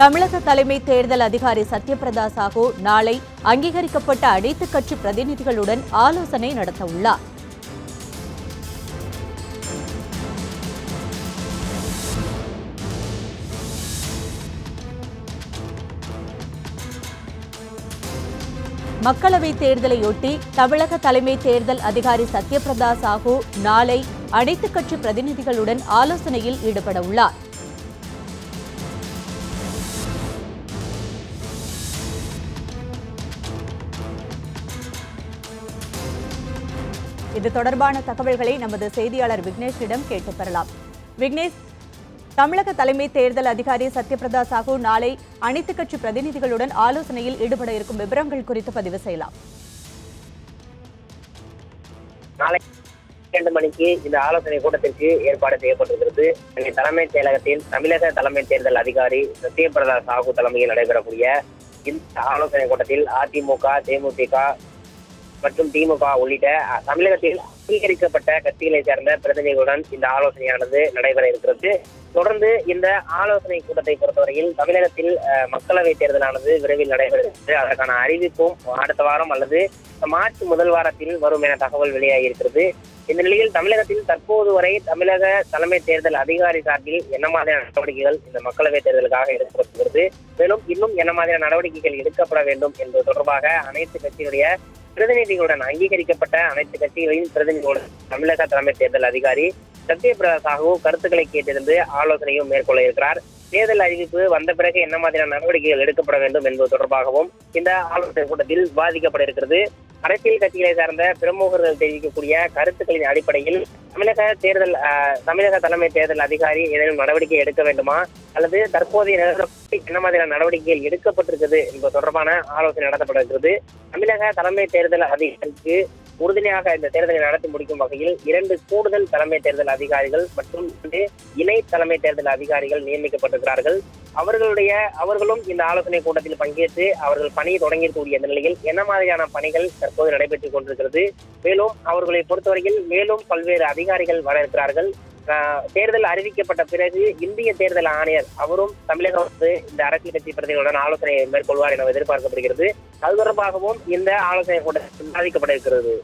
தமிழக தலைமை தேர்தல் அதிகாரி சத்யபிரதா சாஹூ நாளை அங்கீகரிக்கப்பட்ட அனைத்து கட்சி பிரதிநிதிகளுடன் ஆலோசனை நடத்தவுள்ளார். மக்களவைத் தேர்தலையொட்டி தமிழக தலைமை தேர்தல் அதிகாரி சத்யபிரதா சாஹூ நாளை அனைத்து கட்சி பிரதிநிதிகளுடன் ஆலோசனையில் ஈடுபட உள்ளார் இது தொடர்பான தகவல்களை நமது செய்தியாளர் விக்னேஷிடம் கேட்டு பெறலாம். விக்னேஷ் தமிழக தலைமை தேர்தல் அதிகாரி சத்யபிரதா சாஹூ நாளை அனைத்து கட்சி பிரதிநிதிகளுடன் ஆலோசனையில் ஈடுபட இருக்கும் விவரங்கள் குறித்து பதிவு செய்யலாம். நாளை இரண்டு மணிக்கு இந்த ஆலோசனை கூட்டத்திற்கு ஏற்பாடு செய்யப்பட்டிருக்கிறது. சென்னை தலைமை செயலகத்தில் தமிழக தலைமை தேர்தல் அதிகாரி சத்யபிரதா சாஹூ தலைமையில் நடைபெறக்கூடிய இந்த ஆலோசனை கூட்டத்தில் அதிமுக தேமுதிக மற்றும் திமுக உள்ளிட்ட தமிழகத்தில் அங்கீகரிக்கப்பட்ட கட்சிகளை சேர்ந்த பிரதிநிதிகளுடன் இந்த ஆலோசனையானது நடைபெற இருக்கிறது. தொடர்ந்து இந்த ஆலோசனை கூட்டத்தை பொறுத்தவரையில் தமிழகத்தில் மக்களவை மக்களவைத் தேர்தலானது விரைவில் நடைபெறுகிறது அதற்கான அறிவிப்பும் அடுத்த வாரம் அல்லது மார்ச் முதல் வாரத்தில் வரும் என தகவல் வெளியாகி இருக்கிறது. இந்த நிலையில் தமிழகத்தில் தற்போது வரை தமிழக தலைமை தேர்தல் அதிகாரி சார்பில் என்ன மாதிரியான நடவடிக்கைகள் இந்த மக்களவைத் தேர்தலுக்காக எடுக்கப்படுகிறது மேலும் இன்னும் என்ன மாதிரியான நடவடிக்கைகள் எடுக்கப்பட வேண்டும் என்பது தொடர்பாக அனைத்து கட்சியினுடைய பிரதிநிதிகளுடன் அங்கீகரிக்கப்பட்ட அனைத்து கட்சிகளின் பிரதிநிதிகளுடன் தமிழக தலைமை தேர்தல் அதிகாரி சத்யபிரதா சாஹூ கருத்துக்களை கேட்டிருந்து ஆலோசனையும் மேற்கொள்ள இருக்கிறார். தேர்தல் அறிவிப்பு வந்த பிறகு என்ன மாதிரியான நடவடிக்கைகள் எடுக்கப்பட வேண்டும் என்பது தொடர்பாகவும் இந்த ஆலோசனை கூட்டத்தில் விவாதிக்கப்பட இருக்கிறது. அரசியல் கட்சிகளை சார்ந்த பிரமுகர்கள் தெரிவிக்கக்கூடிய கருத்துக்களின் அடிப்படையில் தமிழக தேர்தல் ஆஹ், தமிழக தலைமை தேர்தல் அதிகாரி ஏதேனும் நடவடிக்கை எடுக்க வேண்டுமா? அல்லது தற்போதைய நிலவரப்படி என்ன மாதிரியான நடவடிக்கைகள் எடுக்கப்பட்டிருக்கிறது என்பது தொடர்பான ஆலோசனை நடத்தப்பட இருக்கிறது தமிழக தலைமை தேர்தல் அதிகாரிக்கு உறுதுணையாக இந்த தேர்தலை நடத்தி முடிக்கும் வகையில் இரண்டு கூடுதல் தலைமை தேர்தல் அதிகாரிகள் மற்றும் இணை தலைமை தேர்தல் அதிகாரிகள் நியமிக்கப்பட்டிருக்கிறார்கள். அவர்களுடைய அவர்களும் இந்த ஆலோசனை கூட்டத்தில் பங்கேற்று அவர்கள் பணியை தொடங்கியிருக்கக்கூடிய நிலையில் என்ன மாதிரியான பணிகள் தற்போது நடைபெற்றுக் கொண்டிருக்கிறது? மேலும் அவர்களை பொறுத்தவரையில் மேலும் பல்வேறு அதிகாரிகள் வர இருக்கிறார்கள். தேர்தல் அறிவிக்கப்பட்ட பிறகு இந்திய தேர்தல் ஆணையர் அவரும் தமிழகம் வந்து இந்த அரசியல் கட்சி பிரதிகளுடன் ஆலோசனை மேற்கொள்வார் என எதிர்பார்க்கப்படுகிறது. அது தொடர்பாகவும் இந்த ஆலோசனை கூட விவாதிக்கப்பட இருக்கிறது